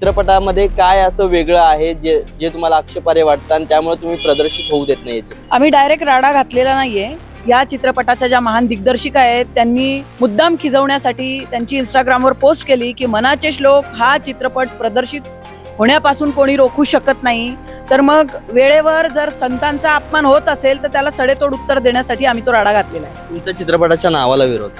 चित्रपटामध्ये काय असं वेगळं आहे जे जे तुम्हाला आक्षेपार्ह वाटतं आणि त्यामुळे तुम्ही प्रदर्शित होऊ देत नाही याचे? आम्ही डायरेक्ट राडा घातलेला नाहीये. या चित्रपटाच्या ज्या महान दिग्दर्शिका आहेत त्यांनी मुद्दाम खिजवण्यासाठी त्यांची इंस्टाग्रामवर पोस्ट केली की मनाचे श्लोक हा चित्रपट प्रदर्शित होण्यापासून कोणी रोखू शकत नाही. तर मग वेळेवर जर संतांचा अपमान होत असेल तर त्याला सडेतोड उत्तर देण्यासाठी आम्ही तो राडा घातलेला आहे. तुमचा चित्रपटाच्या नावाला विरोध.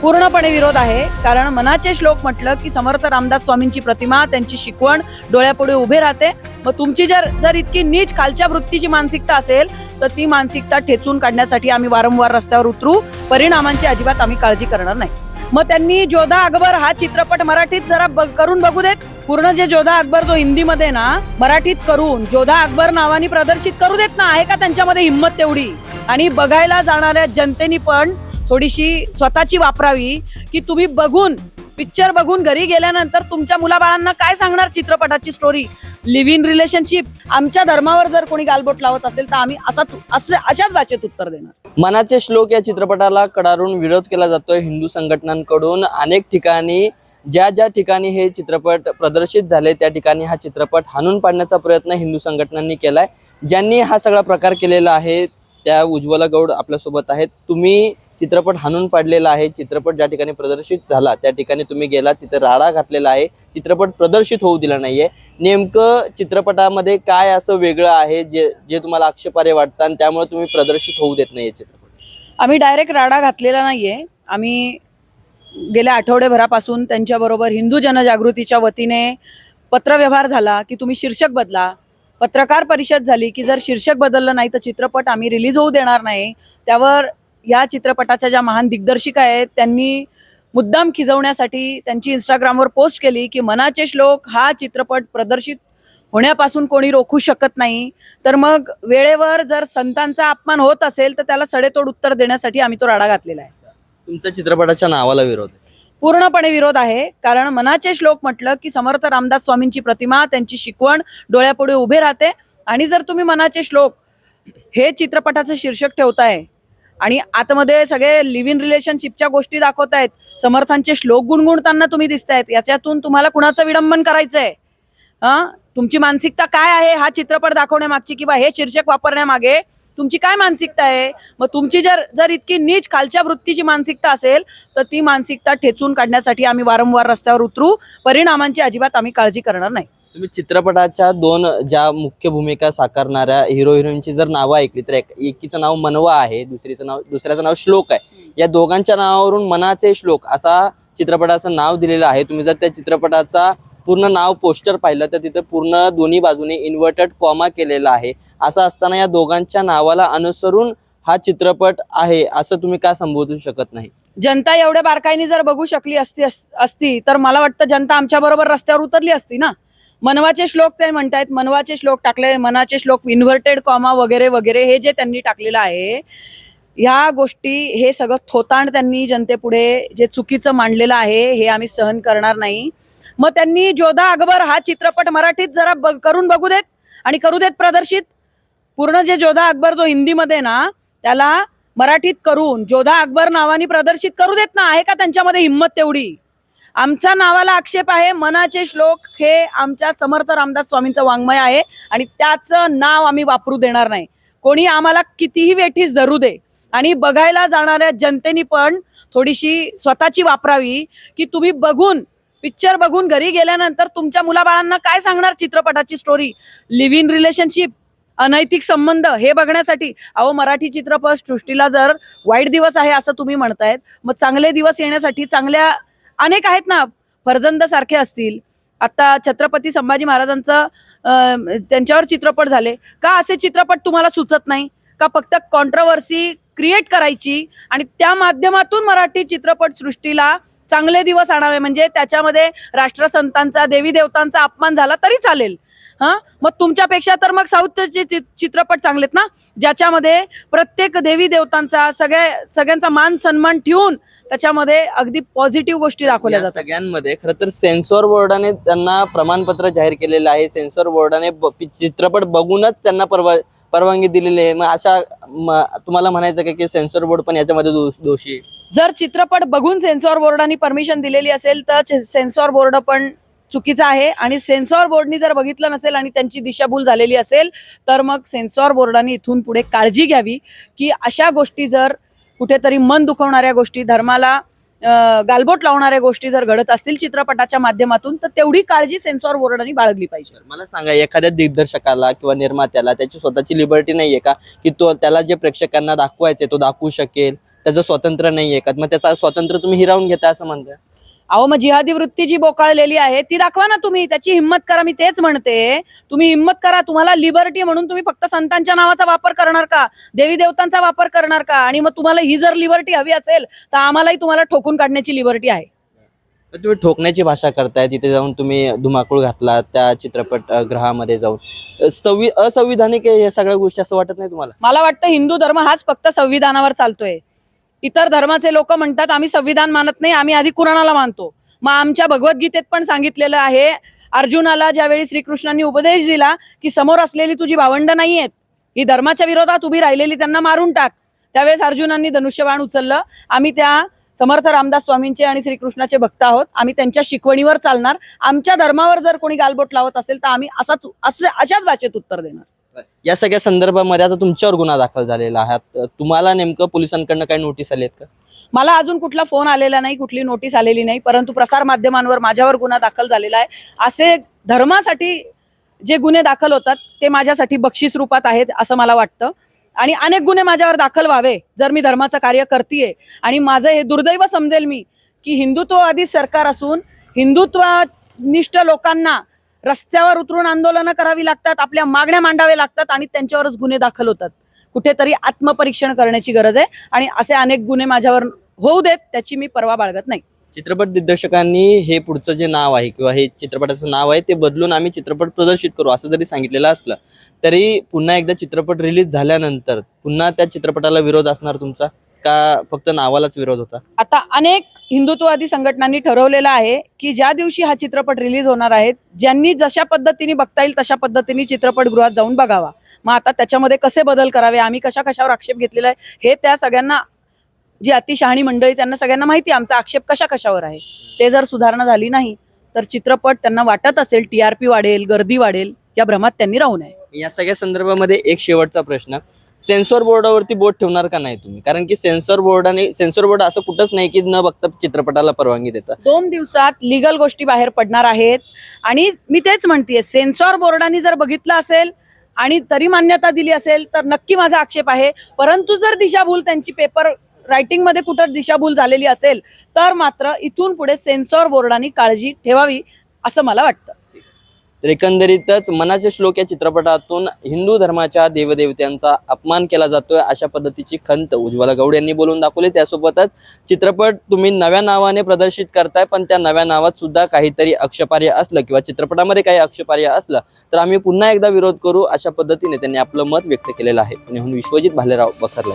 पूर्णपणे विरोध आहे. कारण मनाचे श्लोक म्हटलं की समर्थ रामदास स्वामींची प्रतिमा त्यांची शिकवण डोळ्यापुढे उभे राहते. मग तुमची जर जर इतकी नीच खालच्या वृत्तीची मानसिकता असेल तर ती मानसिकता ठेचून काढण्यासाठी आम्ही वारंवार रस्त्यावर उतरू. परिणामांची अजिबात आम्ही काळजी करणार नाही. मग त्यांनी जोधा अकबर हा चित्रपट मराठीत जरा ब करून बघू देत. पूर्ण जे जोधा अकबर जो हिंदीमध्ये ना मराठीत करून जोधा अकबर नावाने प्रदर्शित करू देत ना आहे का त्यांच्यामध्ये हिंमत तेवढी? आणि बघायला जाणाऱ्या जनतेनी पण थोडीशी स्वतःची वापरावी की तुम्ही बघून पिक्चर बघून घरी गेल्यानंतर तुमच्या मुलाबाळांना काय सांगणार चित्रपटाची स्टोरी लिव्ह इन रिलेशनशिप आमच्या धर्मावर जर कोणी गालबोट लावत असेल तर आम्ही असाच असं अशाच भाषेत उत्तर देणार. मनाचे श्लोक या चित्रपटाला कडारून विरोध केला जातोय हिंदू संघटनांकडून. अनेक ठिकाणी ज्या ज्या ठिकाणी हे चित्रपट प्रदर्शित झाले त्या ठिकाणी हा चित्रपट हाणून पाडण्याचा प्रयत्न हिंदू संघटनांनी केलाय. ज्यांनी हा सगळा प्रकार केलेला आहे त्या उज्ज्वला गौड आपल्यासोबत आहेत. तुम्ही चित्रपट हाणून पाडलेला आहे. चित्रपट ज्या ठिकाणी प्रदर्शित झाला त्या ठिकाणी तुम्ही गेला तिथे राडा घातलेला आहे. चित्रपट प्रदर्शित होऊ दिला नाहीये. नेमकं चित्रपटामध्ये काय असं वेगळं आहे जे जे तुम्हाला आक्षेपार्ह वाटतं आणि त्यामुळे तुम्ही प्रदर्शित होऊ देत नाही चित्रपट? आम्ही डायरेक्ट राडा घातलेला नाहीये. आम्ही गेल्या आठवडेभरापासून त्यांच्याबरोबर हिंदू जनजागृतीच्या वतीने पत्रव्यवहार झाला की तुम्ही शीर्षक बदला. पत्रकार परिषद झाली की जर शीर्षक बदललं नाही तर चित्रपट आम्ही रिलीज होऊ देणार नाही. त्यावर या चित्रपटाच्या ज्या महान दिग्दर्शिका आहेत त्यांनी मुद्दाम खिजवण्यासाठी त्यांची इंस्टाग्रामवर पोस्ट केली की मनाचे श्लोक हा चित्रपट प्रदर्शित होण्यापासून कोणी रोखू शकत नाही. तर मग वेळेवर जर संतांचा अपमान होत असेल तर त्याला सडेतोड उत्तर देण्यासाठी आम्ही तो राडा घातलेला आहे. तुमचा चित्रपटाच्या नावाला विरोध आहे. पूर्णपणे विरोध आहे कारण मनाचे श्लोक म्हटलं की समर्थ रामदास स्वामींची प्रतिमा त्यांची शिकवण डोळ्यापुढे उभे राहते. आणि जर तुम्ही मनाचे श्लोक हे चित्रपटाचं शीर्षक ठेवताय आणि आतमध्ये सगळे लिव्ह इन रिलेशनशिपच्या गोष्टी दाखवतायत समर्थांचे श्लोक गुणगुणताना तुम्ही दिसतायत. याच्यातून तुम्हाला कुणाचं विडंबन करायचंय? हा? तुमची मानसिकता काय आहे? हा चित्रपट दाखवण्यामागची किंवा हे शीर्षक वापरण्यामागे तुमची काय मानसिकता आहे? मग तुमची जर जर इतकी नीच खालच्या वृत्तीची मानसिकता असेल तर ती मानसिकता ठेचून काढण्यासाठी आम्ही वारंवार रस्त्यावर उतरू. परिणामांची अजिबात आम्ही काळजी करणार नाही. तुम्ही चित्रपटाच्या दोन ज्या मुख्य भूमिका साकारणाऱ्या हिरो हिरोईनची जर नावं ऐकली तर एक एकीचं नाव मनवा आहे दुसरीचं नाव दुसऱ्याचं नाव श्लोक आहे. या दोघांच्या नावावरून मनाचे श्लोक असा चित्रपटाचं नाव दिलेलं आहे. तुम्ही जर त्या चित्रपटाचा पूर्ण नाव पोस्टर पाहिलं तर तिथं पूर्ण दोन्ही बाजूने इन्व्हर्टेड कॉमा केलेला आहे. असं असताना या दोघांच्या नावाला अनुसरून हा चित्रपट आहे असं तुम्ही का संबोधू शकत नाही? जनता एवढ्या बारकाईने जर बघू शकली असती अस- असती तर मला वाटतं जनता आमच्या बरोबर रस्त्यावर उतरली असती ना? मनवाचे श्लोक ते म्हणतायत मनवाचे श्लोक टाकले मनाचे श्लोक इन्व्हर्टेड कॉमा वगैरे वगैरे हे जे त्यांनी टाकलेलं आहे ह्या गोष्टी हे सगळं थोतांड त्यांनी जनतेपुढे जे चुकीचं मांडलेलं आहे हे आम्ही सहन करणार नाही. मग त्यांनी जोधा अकबर हा चित्रपट मराठीत जरा बघ- करून बघू देत आणि करू देत प्रदर्शित. पूर्ण जे जोधा अकबर जो हिंदीमध्ये ना त्याला मराठीत करून जोधा अकबर नावाने प्रदर्शित करू देत ना आहे का त्यांच्यामध्ये हिंमत तेवढी? आमचा नावाला आक्षेप आहे. मनाचे श्लोक हे आमच्या समर्थ रामदास स्वामींचं वाङ्मय आहे आणि त्याचं नाव आम्ही वापरू देणार नाही. कोणी आम्हाला कितीही वेठीस धरू दे आणि बघायला जाणाऱ्या जनतेनी पण थोडीशी स्वतःची वापरावी की तुम्ही बघून पिक्चर बघून घरी गेल्यानंतर तुमच्या मुलाबाळांना काय सांगणार चित्रपटाची स्टोरी लिव्ह इन रिलेशनशिप अनैतिक संबंध हे बघण्यासाठी. अहो मराठी चित्रपट सृष्टीला जर वाईट दिवस आहे असं तुम्ही म्हणतायत मग चांगले दिवस येण्यासाठी चांगल्या अनेक आहेत ना फरजंद सारखे असतील. आता छत्रपती संभाजी महाराजांचं त्यांच्यावर चित्रपट झाले. का असे चित्रपट तुम्हाला सुचत नाही? का फक्त कॉन्ट्रवर्सी क्रिएट करायची आणि त्या माध्यमातून मराठी चित्रपट सृष्टीला चांगले दिवस आणावे? म्हणजे त्याच्यामध्ये राष्ट्रसंतांचा देवी देवतांचा अपमान झाला तरी चालेल. हा? मग तुमच्यापेक्षा तर मग साऊथचे चित्रपट चांगलेत ना? ज्याच्यामध्ये प्रत्येक देवी देवतांचा सगळ्या सगळ्यांचा मान सन्मान ठेवून त्याच्यामध्ये अगदी पॉझिटिव्ह गोष्टी दाखवल्या जातात. सगळ्यांमध्ये खरं तर सेन्सॉर बोर्डाने त्यांना प्रमाणपत्र जाहीर केलेलं आहे. सेन्सॉर बोर्डाने चित्रपट बघूनच त्यांना परवा परवानगी दिलेली आहे. मग अशा तुम्हाला म्हणायचं का की सेन्सॉर बोर्ड पण याच्यामध्ये दोष-? जर चित्रपट बघून सेन्सॉर बोर्डाने परमिशन दिलेली असेल तर सेन्सॉर बोर्ड पण चुकीचं आहे आणि सेन्सॉर बोर्डनी जर बघितलं नसेल आणि त्यांची दिशाभूल झालेली असेल तर मग सेन्सॉर बोर्डाने इथून पुढे काळजी घ्यावी की अशा गोष्टी जर कुठेतरी मन दुखवणाऱ्या गोष्टी धर्माला गालबोट लावणाऱ्या गोष्टी जर घडत असतील चित्रपटाच्या माध्यमातून तर तेवढी काळजी सेन्सॉर बोर्डाने बाळगली पाहिजे. मला सांगा एखाद्या दिग्दर्शकाला किंवा निर्मात्याला त्याची स्वतःची लिबर्टी नाहीये का? की तो त्याला जे प्रेक्षकांना दाखवायचे तो दाखवू शकेल त्याचं स्वातंत्र्य नाहीये का? मग त्याचा स्वातंत्र्य तुम्ही हिरावून घेता असं म्हणता अहो मग जिहादी वृत्ती जी बोकाळलेली आहे ती दाखवा ना तुम्ही. त्याची हिंमत करा मी तेच म्हणते. तुम्ही हिंमत करा तुम्हाला लिबर्टी म्हणून तुम्ही फक्त संतांच्या नावाचा वापर करणार का? देवी देवतांचा वापर करणार का? आणि मग तुम्हाला ही जर लिबर्टी हवी असेल तर आम्हालाही तुम्हाला ठोकून काढण्याची लिबर्टी आहे. तर तुम्ही ठोकण्याची भाषा करताय तिथे जाऊन तुम्ही धुमाकूळ घातला त्या चित्रपट अ, गृहामध्ये जाऊन. संवि असंविधानिक आहे या सगळ्या गोष्टी असं वाटत नाही तुम्हाला? मला वाटतं हिंदू धर्म हाच फक्त संविधानावर चालतोय. इतर धर्माचे लोक म्हणतात आम्ही संविधान मानत नाही आम्ही आधी कुराणाला मानतो. मग आमच्या भगवद्गीतेत पण सांगितलेलं आहे अर्जुनाला ज्यावेळी श्रीकृष्णांनी उपदेश दिला की समोर असलेली तुझी भावंड नाही आहेत ही धर्माच्या विरोधात उभी राहिलेली त्यांना मारून टाक. त्यावेळेस अर्जुनांनी धनुष्यबाण उचललं. आम्ही त्या समर्थ रामदास स्वामींचे आणि श्रीकृष्णाचे भक्त आहोत. आम्ही त्यांच्या शिकवणीवर चालणार. आमच्या धर्मावर जर कोणी गालबोट लावत असेल तर आम्ही असाच असे अशाच भाषेत उत्तर देणार. या सगळ्या संदर्भामध्ये आता तुमच्यावर गुन्हा दाखल झालेला आहे. तुम्हाला नेमकं पोलिसांकडनं काही नोटीस आली आहेत का? मला अजून कुठला फोन आलेला नाही कुठली नोटीस आलेली नाही परंतु प्रसार माध्यमांवर माझ्यावर गुन्हा दाखल झालेला आहे. असे धर्मासाठी जे गुन्हे दाखल होतात ते माझ्यासाठी बक्षीस रूपात आहेत असं मला वाटतं. आणि अनेक गुन्हे माझ्यावर दाखल व्हावे जर मी धर्माचं कार्य करतीये. आणि माझं हे दुर्दैव समजेल मी की हिंदुत्ववादी सरकार असून हिंदुत्वनिष्ठ लोकांना रस्त्यावर उतरून आंदोलनं करावी लागतात आपल्या मागण्या मांडावे लागतात आणि त्यांच्यावरच गुन्हे दाखल होतात. कुठेतरी आत्मपरीक्षण करण्याची गरज आहे आणि असे अनेक गुन्हे माझ्यावर होऊ देत त्याची मी परवा बाळगत नाही. चित्रपट दिग्दर्शकांनी हे पुढचं जे नाव आहे किंवा हे चित्रपटाचं नाव आहे ते बदलून आम्ही चित्रपट प्रदर्शित करू असं जरी सांगितलेलं असलं तरी पुन्हा एकदा चित्रपट रिलीज झाल्यानंतर पुन्हा त्या चित्रपटाला विरोध असणार तुमचा? का फक्त नावालाच विरोध होता? आता अनेक हिंदुत्ववादी संघटनांनी ठरवलेलं आहे की ज्या दिवशी हा चित्रपट रिलीज होणार आहे ज्यांनी जशा पद्धतीने बघता येईल तशा पद्धतीने चित्रपटगृहात जाऊन बघावा. मग आता त्याच्यामध्ये कसे बदल करावे आम्ही कशा कशावर आक्षेप घेतलेला आहे हे त्या सगळ्यांना जी अतिशहाणी मंडळी त्यांना सगळ्यांना माहिती आमचा आक्षेप कशा कशावर आहे? ते जर सुधारणा झाली नाही तर चित्रपट त्यांना वाटत असेल टीआरपी वाढेल गर्दी वाढेल या भ्रमात त्यांनी राहू नये. या सगळ्या संदर्भामध्ये एक शेवटचा प्रश्न. सेन्सॉर बोर्डावरती बोट ठेवणार का नाही तुम्ही? कारण की सेन्सॉर बोर्डाने सेन्सॉर बोर्ड असं कुठंच नाही की न बघता चित्रपटाला परवानगी देतं. दोन दिवसात लिगल गोष्टी बाहेर पडणार आहेत. आणि मी तेच म्हणतेय सेन्सॉर बोर्डाने जर बघितलं असेल आणि तरी मान्यता दिली असेल तर नक्की माझा आक्षेप आहे. परंतु जर दिशाभूल त्यांची पेपर रायटिंगमध्ये कुठं दिशाभूल झालेली असेल तर मात्र इथून पुढे सेन्सॉर बोर्डाने काळजी ठेवावी असं मला वाटतं. तर एकंदरीतच मनाचे श्लोक या चित्रपटातून हिंदू धर्माच्या देवदेवत्यांचा अपमान केला जातोय अशा पद्धतीची खंत उज्ज्वला गौड यांनी बोलून दाखवली. त्यासोबतच चित्रपट तुम्ही नव्या नावाने प्रदर्शित करताय पण त्या नव्या नावात सुद्धा काहीतरी अक्षपार्य असलं किंवा चित्रपटामध्ये काही अक्षपार्य असलं तर आम्ही पुन्हा एकदा विरोध करू अशा पद्धतीने त्यांनी आपलं मत व्यक्त केलेलं आहे. पुण्याहून विश्वजित भालेराव बखरला